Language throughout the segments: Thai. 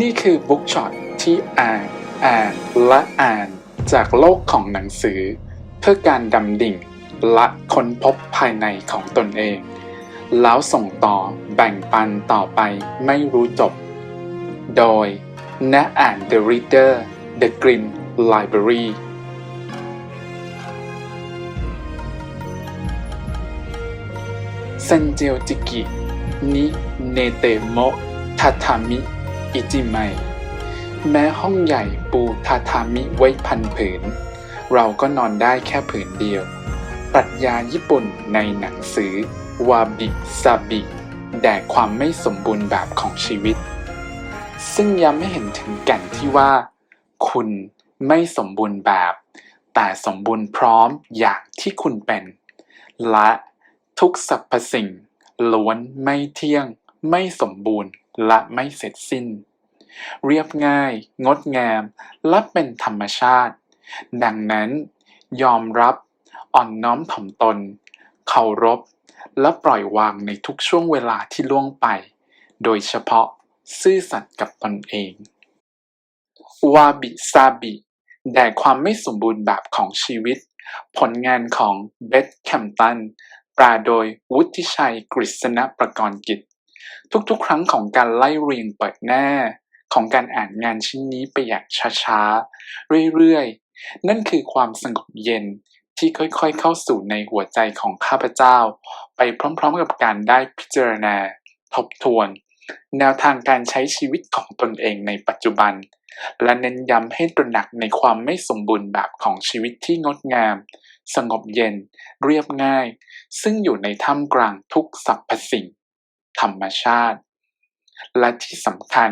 นี่คือบุ๊กช็อตที่อ่าน อ่าน และอ่านจากโลกของหนังสือ เพื่อการดำดิ่งและค้นพบภายในของตนเอง แล้วส่งต่อแบ่งปันต่อไปไม่รู้จบ โดยนักอ่าน The Reader The Grim Library ซนเจียวจิกินิเนเตโมทาทามิ อิจิไมแม้ห้องใหญ่ปูทาทามิไว้พันผืน เราก็นอนได้แค่ผืนเดียว ปรัชญาญี่ปุ่นในหนังสือ วาบิซาบิ แด่ความไม่สมบูรณ์แบบของชีวิต ซึ่งย้ำให้เห็นถึงแก่นที่ว่า คุณไม่สมบูรณ์แบบ แต่สมบูรณ์พร้อมอย่างที่คุณเป็น และ ทุกสรรพสิ่ง ล้วนไม่เที่ยง ไม่สมบูรณ์และไม่เสร็จสิ้น เรียบง่าย งดงาม และเป็นธรรมชาติ ดังนั้น ยอมรับ อ่อนน้อมถ่อมตน เคารพ และปล่อยวางในทุกช่วงเวลาที่ล่วงไป โดยเฉพาะซื่อสัตย์กับตนเอง วาบิซาบิแด่ความไม่สมบูรณ์แบบของชีวิต ผลงานของเบธแคมตัน แปลโดยวุฒิชัยกฤษณประกรณ์กิจ ทุกๆ ครั้งของการไล่เรียงเปิดหน้า ของการอ่านงานชิ้นนี้ไปอย่างช้าๆ เรื่อยๆ นั่นคือความสงบเย็นที่ค่อยๆ เข้าสู่ในหัวใจของข้าพเจ้า ไปพร้อมๆ กับการได้พิจารณา ทบทวน แนวทางการใช้ชีวิตของตนเองในปัจจุบัน และเน้นย้ำให้ตระหนักในความไม่สมบูรณ์แบบของชีวิตที่งดงาม สงบเย็น เรียบง่าย ซึ่งอยู่ในท่ามกลางทุกสรรพสิ่ง ธรรมชาติ และที่สำคัญ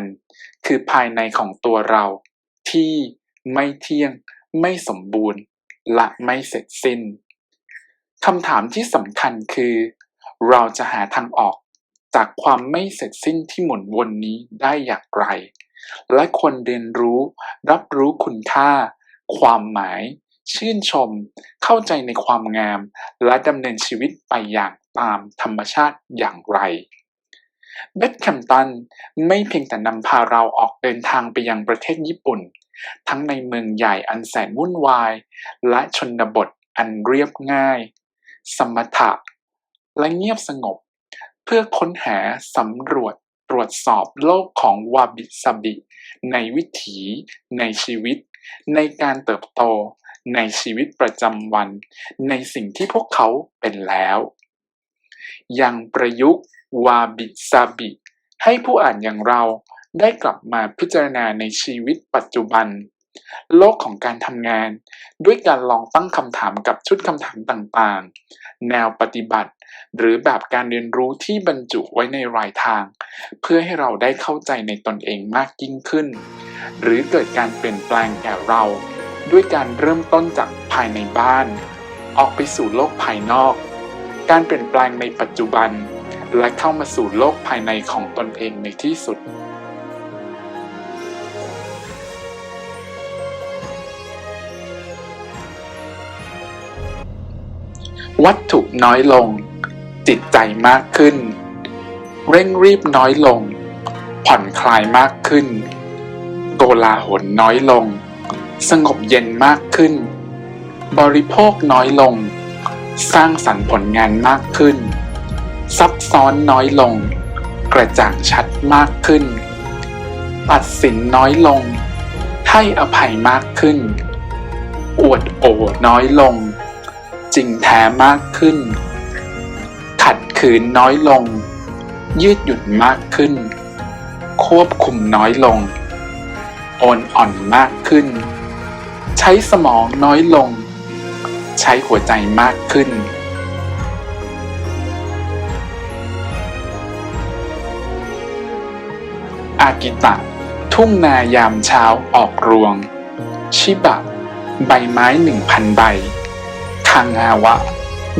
คือภายในของตัวเราที่ไม่เที่ยง ไม่สมบูรณ์ และไม่เสร็จสิ้นคำถามที่สำคัญคือ เราจะหาทางออกจากความไม่เสร็จสิ้นที่หมุนวนนี้ได้อย่างไร และควรเรียนรู้รับรู้คุณค่า ความหมาย ชื่นชม เข้าใจในความงาม และดำเนินชีวิตไปอย่างตามธรรมชาติอย่างไรเบธแคมตันไม่เพียงแต่นำพาเราออกเดินทางไปยังประเทศญี่ปุ่น ทั้งในเมืองใหญ่อันแสนวุ่นวาย และชนบทอันเรียบง่าย สมถะ และเงียบสงบ เพื่อค้นหาสำรวจตรวจสอบโลกของวาบิซาบิ ในวิถี ในชีวิต ในการเติบโต ในชีวิตประจำวัน ในสิ่งที่พวกเขาเป็นแล้ว ยังประยุกต์วาบิซาบิ ให้ผู้อ่านอย่างเราได้กลับมาพิจารณาในชีวิตปัจจุบัน โลกของการทำงาน ด้วยการลองตั้งคำถามกับชุดคำถามต่างๆ แนวปฏิบัติ หรือแบบการเรียนรู้ที่บรรจุไว้ในรายทาง เพื่อให้เราได้เข้าใจในตนเองมากยิ่งขึ้น หรือเกิดการเปลี่ยนแปลงแก่เรา ด้วยการเริ่มต้นจากภายในบ้าน ออกไปสู่โลกภายนอก การเปลี่ยนแปลงในปัจจุบัน และเข้ามาสู่โลกภายในของตนเองในที่สุดวัตถุน้อยลง จิตใจมากขึ้น เร่งรีบน้อยลง ผ่อนคลายมากขึ้น โกลาหลน้อยลง สงบเย็นมากขึ้น บริโภคน้อยลง สร้างสรรค์ผลงานมากขึ้น ซับซ้อนน้อยลง กระจ่างชัดมากขึ้น ตัดสินน้อยลง ให้อภัยมากขึ้น อวดโอน้อยลง จริงแท้มากขึ้น ขัดขืนน้อยลง ยืดหยุ่นมากขึ้น ควบคุมน้อยลงโอนอ่อนมากขึ้น ใช้สมองน้อยลง ใช้หัวใจมากขึ้น อากิตะ ทุ่งนายามเช้าออกรวง ชิบะ ใบไม้หนึ่งพันใบ คังฮาวะ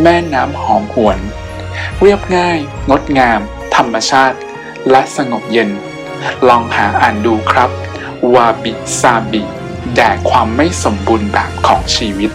แม่น้ำหอมหวน เรียบง่าย งดงาม ธรรมชาติ และสงบเย็น ลองหาอ่านดูครับ วาบิซาบิ แด่ความไม่สมบูรณ์แบบของชีวิต